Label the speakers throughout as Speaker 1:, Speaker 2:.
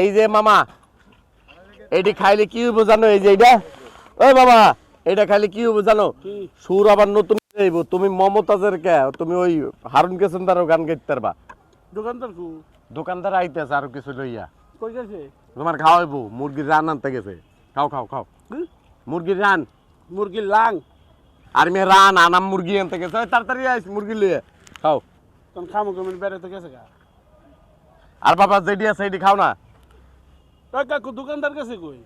Speaker 1: এই যে মামা এটি খাইলে কি জানো? এই যে এইটা। ওই বাবা এটা খাইলে কি
Speaker 2: কি?
Speaker 1: সুর আবার নতুন তুমি মমতাজের কে? তুমি ওই হারুন কেসেন্দারও গান গাইতে পারবা?
Speaker 2: দোকানদার
Speaker 1: দোকানদার আইতেছে আর কিছু লইয়া।
Speaker 2: কই গেছে?
Speaker 1: তোমার খাওয়াইবো মুরগির রান আনতে গেছে। খাও খাও খাও? মুরগির রান।
Speaker 2: মুরগির লাং।
Speaker 1: আর মেয়ে রান আনাম মুরগি আনতে গেছে। তাড়াতাড়ি আইস মুরগি লইয়া। খাও।
Speaker 2: তখন খামো কেমন বেড়াতে গেছে গা?
Speaker 1: আর বাবা যেটি আছে সেটি খাও না।
Speaker 2: কাকু দোকানদার গেছে কই?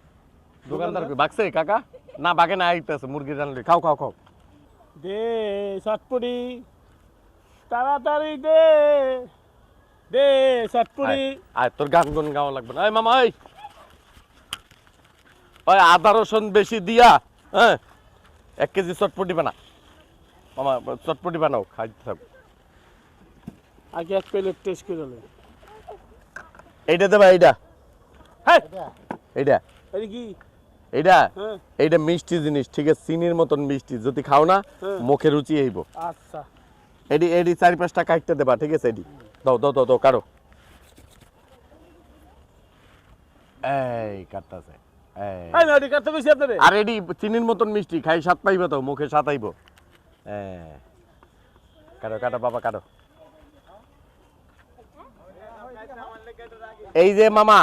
Speaker 1: দোকানদার কই? বাকছে কাকা? না বাগে না আইতেছে মুরগির রান লই খাও খাও খাও।
Speaker 2: দে চটপটি তাড়াতাড়ি দে। দে চটপটি
Speaker 1: আয়, তোর গান গুন গাওয়া লাগবে না। এই মামা ওই ওই আদা রসুন বেশি দিয়া হ্যাঁ? এক কেজি চটপটি বানা। মামা চটপটি বানাও খাইতে থাকো।
Speaker 2: আগে এক প্লেট টেস্ট করে
Speaker 1: এইটা দেবা এইটা। এইটা?
Speaker 2: এই কি?
Speaker 1: এইটা?
Speaker 2: হ্যাঁ।
Speaker 1: এইটা মিষ্টি জিনিস ঠিক আছে? চিনির মতন মিষ্টি। যদি খাও না
Speaker 2: হ্যাঁ।
Speaker 1: মুখে রুচি আইব
Speaker 2: আচ্ছা।
Speaker 1: এডি এডি চারি পাঁচটা কাটতে দেবা ঠিক আছে এডি? দাও দাও দাও দাও কাটো। এই কাটতাছে। এই।
Speaker 2: এই না এদিকে কাটতে কইছি আপনারে
Speaker 1: আর এডি চিনির মতন মিষ্টি খাই স্বাদ পাইবে তো মুখে স্বাদ আইব। হ্যাঁ কাটো কাটো বাবা কাটো। এই যে মামা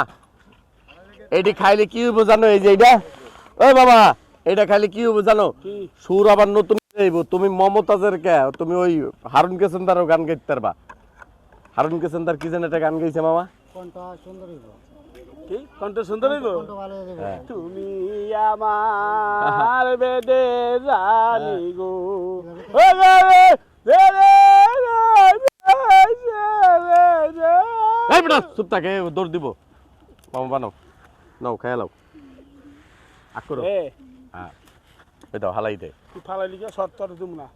Speaker 1: এটি খাইলে কি হইব জানো? এই যে এইটা। ওই বাবা এটা খাইলে কি হইব জানো?
Speaker 2: কি?
Speaker 1: সুর আবার নতুন তুমি মমতাজের কে? তুমি ওই হারুন কেসেন্দারও গান গাইতে পারবা। হারুন কেসেন্দার কি যেন একটা গান গাইছে মামা?
Speaker 3: কোনটা সুন্দর হইব।
Speaker 2: কি? কণ্ঠ সুন্দর হইব?
Speaker 1: হ্যাঁ।
Speaker 2: তুমি আমার বেদে জানি গো। ও রে রে রে রে
Speaker 1: এই বেটা চুপ থাকে দৌড় দিব। মামা বানাও। নাও খেয়ে লাও আক করো
Speaker 2: এ
Speaker 1: হ্যাঁ দাও হালাই দে
Speaker 2: তুই ফালাই লিখে শর্ট তর দিম না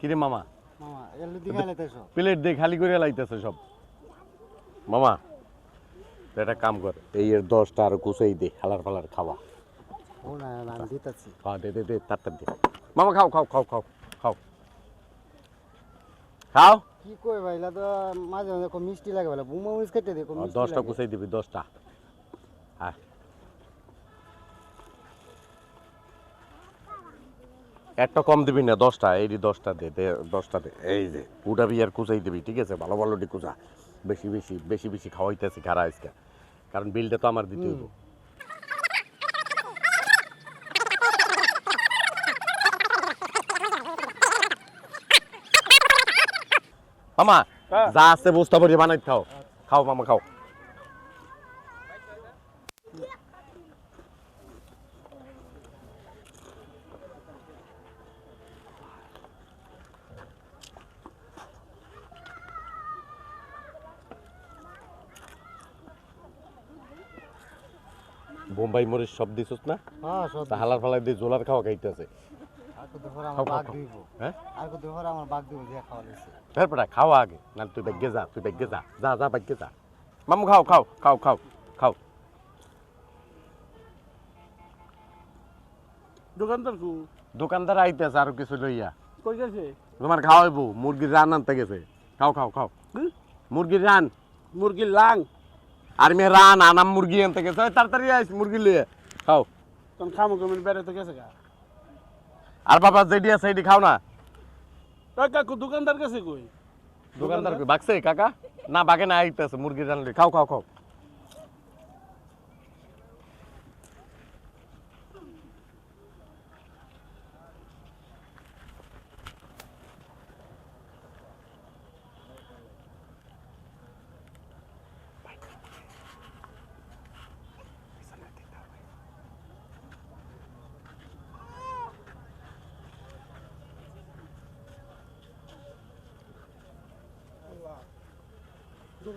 Speaker 1: কিরে মামা
Speaker 3: মামা
Speaker 1: প্লেট দিয়ে খালি করে লাইতেছে সব মামা তো একটা কাম কর। এই এর দশটা আর কুচাই দে হালার ফালার খাওয়া।
Speaker 3: ও না না, আমি দিতেছি।
Speaker 1: খাওয়া দে দে দে তাড়াতাড়ি দে। মামা খাও খাও খাও খাও খাও। খাও।
Speaker 3: কি কই ভাই এলা তো মাঝে মাঝে খুব মিষ্টি লাগে বলে। বুমা মিস কেটে দে
Speaker 1: দশটা দিবি দশটা। হ্যাঁ একটা কম দিবি না দশটা। এই দশটা দে দে দশটা দে। এই যে উঠাবি আর কুচাই দিবি ঠিক আছে? ভালো ভালো ডি কুচা বেশি বেশি বেশি বেশি খাওয়াইতেছি খারা আজকে। কারণ বিলটা তো আমার দিতে হইব। মামা
Speaker 2: হ্যাঁ।
Speaker 1: যা আছে বস্তা ভরে বানাই খাও। খাও মামা খাও। বোম্বাই মরিচ সব দিছস না?
Speaker 3: হ্যাঁ সব
Speaker 1: হালার ফালার দিয়ে জোলার খাওয়া খাইতেছে। হ্যাঁ? তারপরে খাওয়া আগে না তুই বেগে যা তুই বেগে যা যা যা বেগে যা। মামু খাও খাও খাও খাও খাও।
Speaker 2: দোকানদার কু?
Speaker 1: দোকানদার আইতেছে আরও কিছু লইয়া।
Speaker 2: কই গেছে?
Speaker 1: তোমার খাওয়াইবো মুরগির রান আনতে গেছে। খাও খাও খাও? মুরগির রান।
Speaker 2: মুরগির লাং।
Speaker 1: আর মেয়ে রান আনাম মুরগি আনতে গেছে। তাড়াতাড়ি আইস মুরগি লিয়ে খাও।
Speaker 2: তখন খামো কেমন বেড়াতে গেছে গা?
Speaker 1: আর বাবা যেটি আছে এটি খাও না।
Speaker 2: কাকু দোকানদার কাছে কই?
Speaker 1: দোকানদার কই? বাকছে কাকা? না বাগে না আইতেছে মুরগি রান খাও খাও খাও।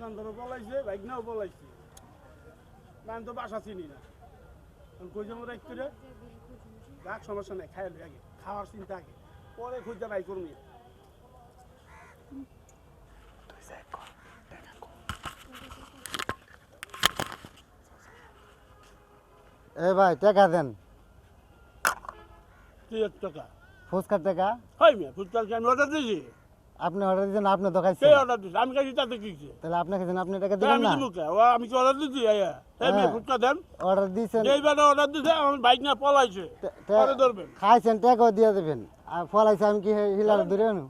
Speaker 2: দোকানদারও পলাইছে ভাগনাও পলাইছে। আমি তো বাসা চিনি না। কই যাব রাখ করে রাখ সমস্যা নেই খাই আগে। খাওয়ার চিন্তা আগে। পরে খুঁজতে ভাই করবি
Speaker 3: এ ভাই টাকা দেন।
Speaker 2: টাকা?
Speaker 3: ফুচকার টাকা?
Speaker 2: হয় মেয়ে ফুচকার আমি অর্ডার দিয়েছি?
Speaker 3: আপনি অর্ডার দিয়েছেন আপনি তো
Speaker 2: কে অর্ডার দিয়েছি? আমি কাছে তাতে কি
Speaker 3: তাহলে আপনাকে যেন আপনি টাকা দিবেন না?
Speaker 2: কে? ও আমি কি অর্ডার দিয়েছি আয়া
Speaker 3: হ্যাঁ।
Speaker 2: ফুটকা দেন।
Speaker 3: অর্ডার দিয়েছেন।
Speaker 2: এইবার অর্ডার দিয়েছে আমার বাইক না পলাইছে। পরে ধরবেন।
Speaker 3: খাইছেন টাকাও দিয়ে দেবেন। আর পলাইছে আমি কি হিলার ধরে আনু